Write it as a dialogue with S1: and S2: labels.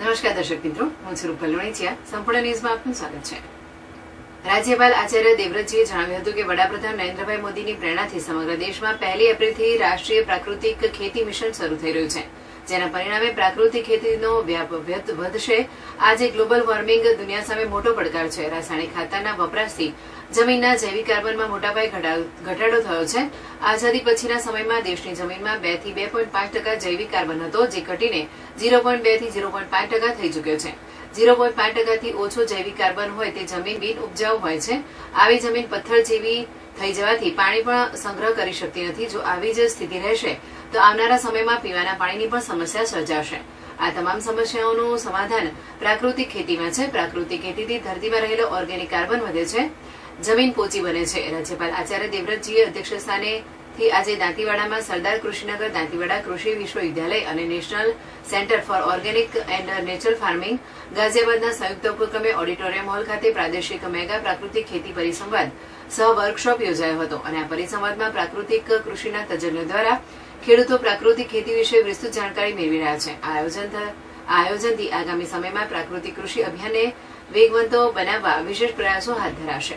S1: નમસ્કાર દર્શક મિત્રો. હું સ્વરૂપ રૂપલ છે સંપૂર્ણ ન્યૂઝમાં આપનું સ્વાગત છે. રાજ્યપાલ આચાર્ય દેવવ્રતજીએ જણાવ્યું હતું કે વડાપ્રધાન નરેન્દ્રભાઈ મોદીની પ્રેરણાથી સમગ્ર દેશમાં પહેલી એપ્રિલથી રાષ્ટ્રીય પ્રાકૃતિક ખેતી મિશન શરૂ થઈ રહ્યું છે, જેના પરિણામે પ્રાકૃતિક ખેતીનો વ્યાપ વધશે. આજે ગ્લોબલ વોર્મિંગ દુનિયા સામે મોટો પડકાર છે. રાસાયણિક ખાતરના વપરાશથી જમીનના જૈવિક કાર્બનમાં મોટા ઘટાડો ઘટાડો થયો છે. આઝાદી પછીના સમયમાં દેશની જમીનમાં બેથી બે પોઈન્ટ પાંચ ટકા જૈવિક કાર્બન હતો, જે ઘટીને ઝીરો પોઈન્ટ બેથી ઝીરો પોઈન્ટ પાંચ ટકા થઈ ચૂક્યો છે. ઝીરો પોઈન્ટ પાંચ ટકાથી ઓછો જૈવિક કાર્બન હોય તે જમીન બિન ઉપજાઉ હોય છે. આવી જમીન પથ્થર જેવી થઈ જવાથી પાણી પણ સંગ્રહ કરી શકતી નથી. જો આવી જ સ્થિતિ રહેશે, તો આવનારા સમયમાં પીવાના પાણીની પણ સમસ્યા સર્જાશે. આ તમામ સમસ્યાઓનું સમાધાન પ્રાકૃતિક ખેતીમાં છે. પ્રાકૃતિક ખેતીથી ધરતીમાં રહેલો ઓર્ગેનિક કાર્બન વધે છે. જમીન પોચી બને છે. રાજ્યપાલ આચાર્ય દેવવ્રતજીએ અધ્યક્ષ સ્થાનેથી આજે દાંતીવાડામાં સરદાર કૃષિનગર દાંતીવાડા કૃષિ વિશ્વવિદ્યાલય અને national centre for organic and natural farming ગાઝિયાબાદના સંયુક્ત ઉપક્રમે ઓડિટોરિયમ હોલ ખાતે પ્રાદેશિક મેગા પ્રાકૃતિક ખેતી પરિસંવાદ સહ વર્કશોપ યોજાયો હતો અને આ પરિસંવાદમાં પ્રાકૃતિક કૃષિના તજજ્ઞો દ્વારા ખેડૂતો પ્રાકૃતિક ખેતી વિશે વિસ્તૃત જાણકારી મેળવી રહ્યા છે. આ આયોજન આયોજનથી આગામી સમયમાં પ્રાકૃતિક કૃષિ અભિયાનને વેગવંતો બનાવવા વિશેષ પ્રયાસો હાથ ધરાશે.